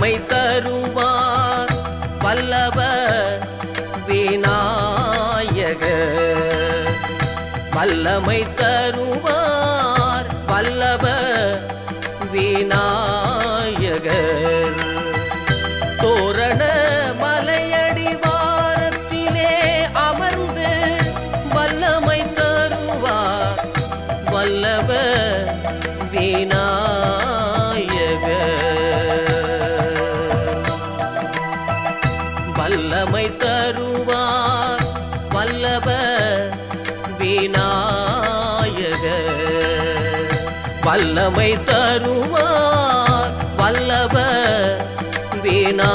வல்லமை தருவார் வல்லவ விநாயக. வல்லமை தருவார் வல்லவ விநாயகர் தோரண மலையடிவாரத்திலே அமர்ந்து வல்லமை தருவார் வல்லவ விநாயகர் வல்லமை தருவார். வல்லப வீணா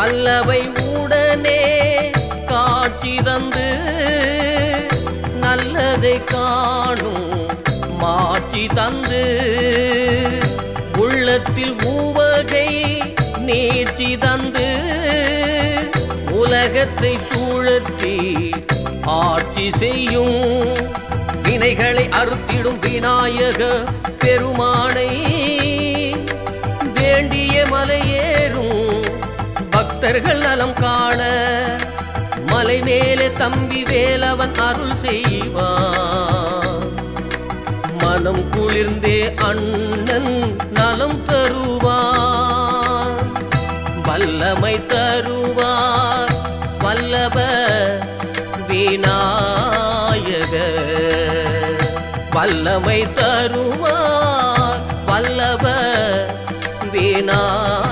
வல்லவை உடனே காட்சி தந்து நல்லதை காணும் மாட்சி தந்து. உள்ளத்தில் மூவகை நீட்சி தந்து உலகத்தை சூழத்தி ஆட்சி செய்யும். வினைகளை அறுத்திடும் விநாயக பெருமானை வேண்டிய மலையே பக்தர்கள் நலம் காண மலை மேலே தம்பி வேலவன் அருள் செய்வான். மனம் குளிர்ந்தே அண்ணன் நலம் தருவான். வல்லமை தருவார் வல்லப விநாயக. வல்லமை தருவார் வல்லப விநாயக.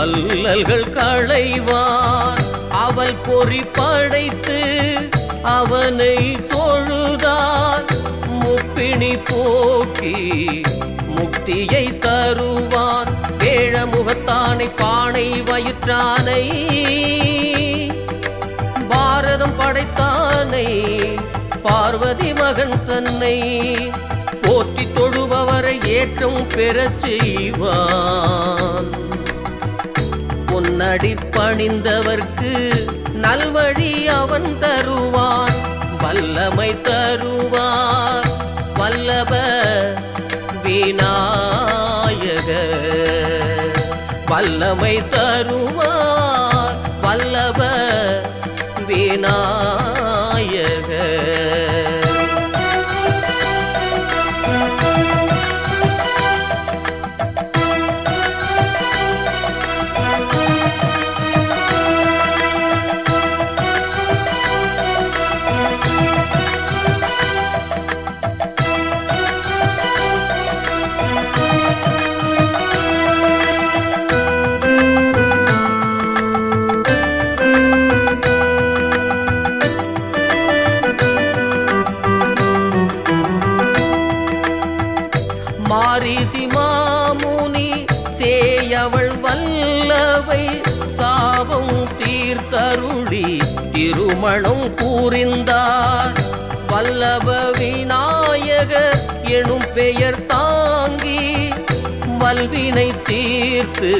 அல்லல்கள் களைவான் அவள் பொறி படைத்து அவனை தொழுதார். முப்பிணி போக்கி முக்தியை தருவான் வேழமுகத்தானை பானை வயிற்றானை. பாரதம் படைத்தானை பார்வதி மகன் தன்னை போற்றி தொழுபவரை ஏற்றம் பெறச் செய்வான் உன்னடி பணிந்தவர்க்கு நல்வழி அவன் தருவான் வல்லமை தருவார். வல்லப விநாயக வல்லமை தருவார். வல்லப விநாயக. திருமணம் கூறிந்தார் வல்லப விநாயகர் எனும் பெயர் தாங்கி வல்வினை தீர்த்து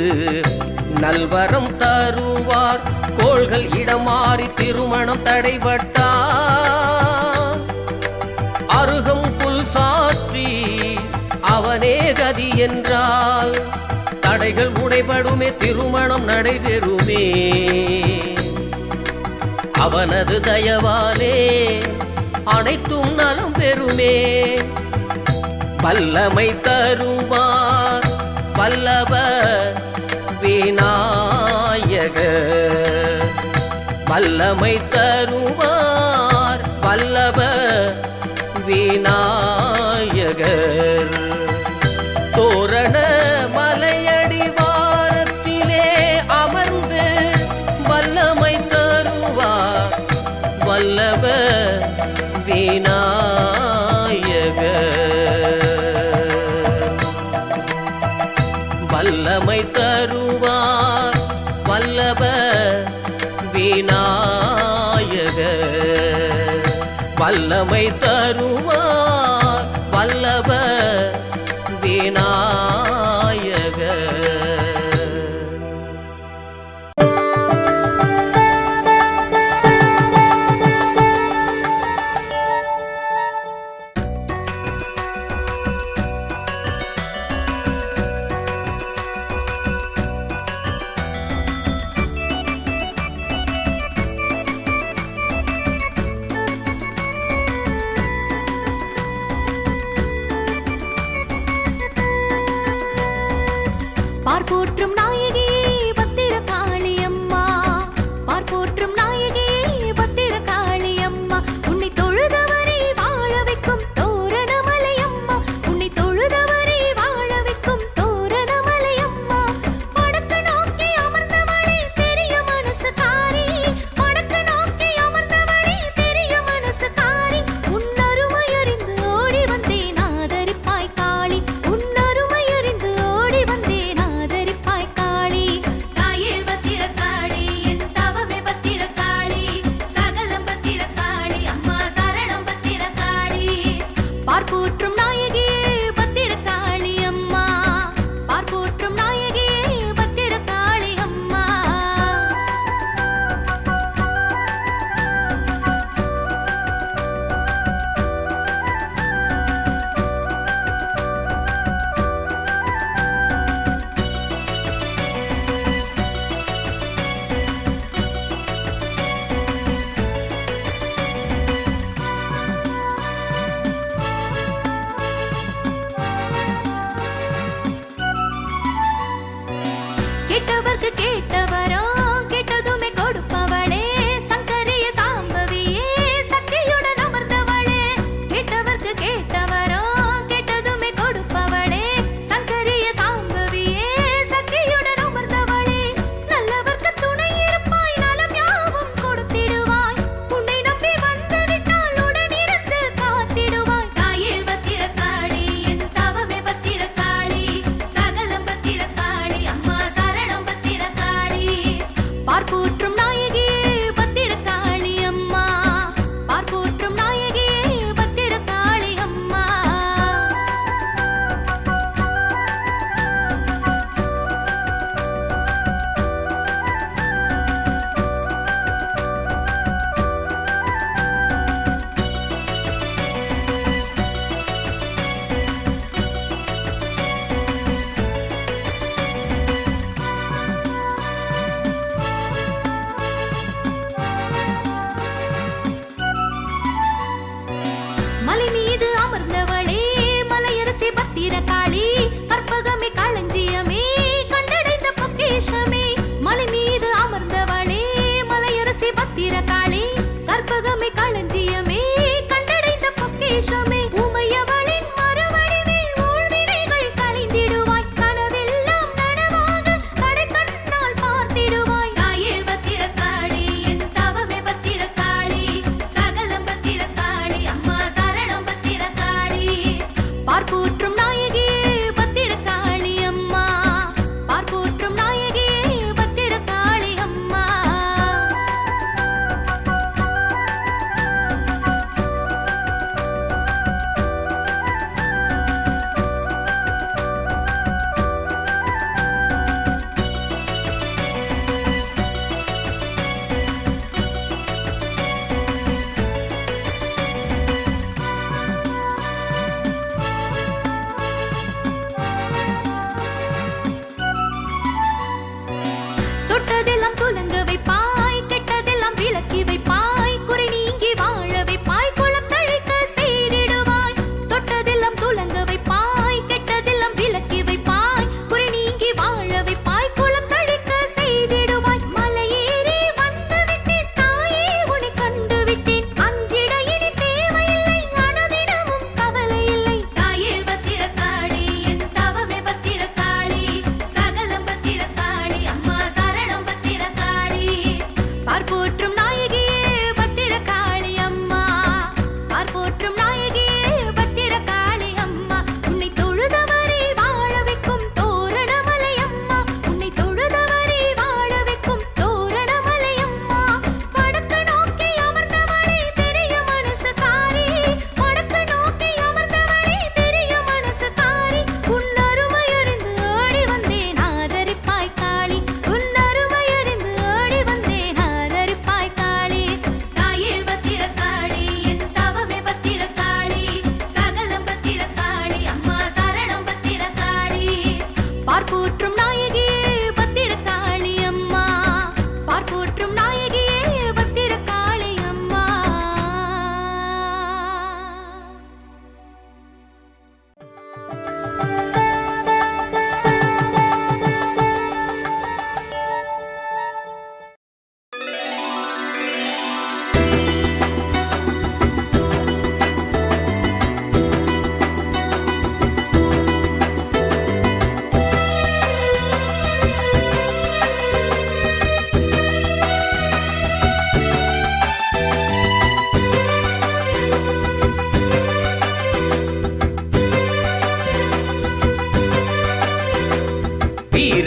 நல்வரம் தருவார். கோள்கள் இடமாறி திருமணம் தடைபட்டார். அருகம் புல் சாற்றி அவனே கதி என்றால் தடைகள் உடைபடுமே திருமணம் நடைபெறுமே. அவனது தயவாலே அனைத்தும் நலம் பெறுமே. வல்லமை தருவார் வல்லவ விநாயக வல்லமை தரும் தருவா এসবে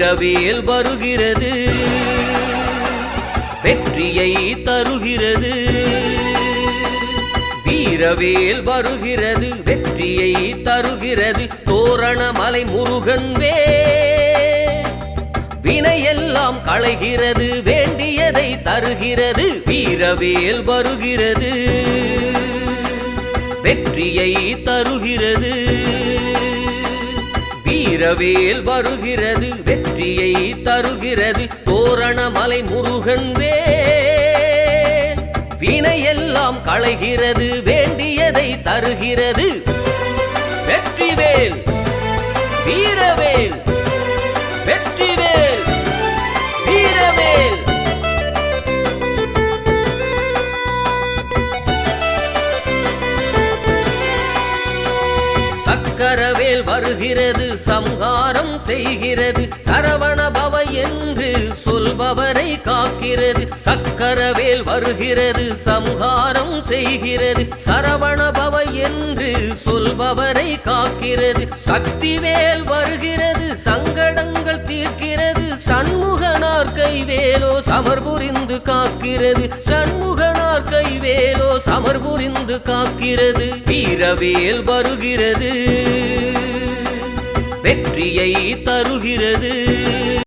இரவியல் வருகிறது. வெற்றியை தருகிறது. வீரவேல் வருகிறது வெற்றியை தருகிறது. தோரணமலை முருகன் வே. வினையெல்லாம் களைகிறது வேண்டியதை தருகிறது. வீரவேல் வருகிறது. வெற்றியை தருகிறது. வீரவேல் வருகிறது வெற்றியை தருகிறது. தோரணமலை முருகன் வேல் வினையெல்லாம் களைகிறது வேண்டியதை தருகிறது. வெற்றிவேல் வீரவேல். வருகிறது சம்ஹாரம் செய்கிறது சரவண பவ என்று சொல்பவரை காக்கிறது சக்கரவேல் வருகிறது சம்ஹாரம் செய்கிறது சரவண பவ என்று சொல்பவரை காக்கிறது சக்திவேல் வருகிறது சங்கடங்கள் தீர்க்கிறது சண்முகனார் கைவேலோ சமர் புரிந்து காக்கிறது சண்முகனார் கைவேலோ சமர் புரிந்து காக்கிறது வீரவேல் வருகிறது. வெற்றியை தருகிறது.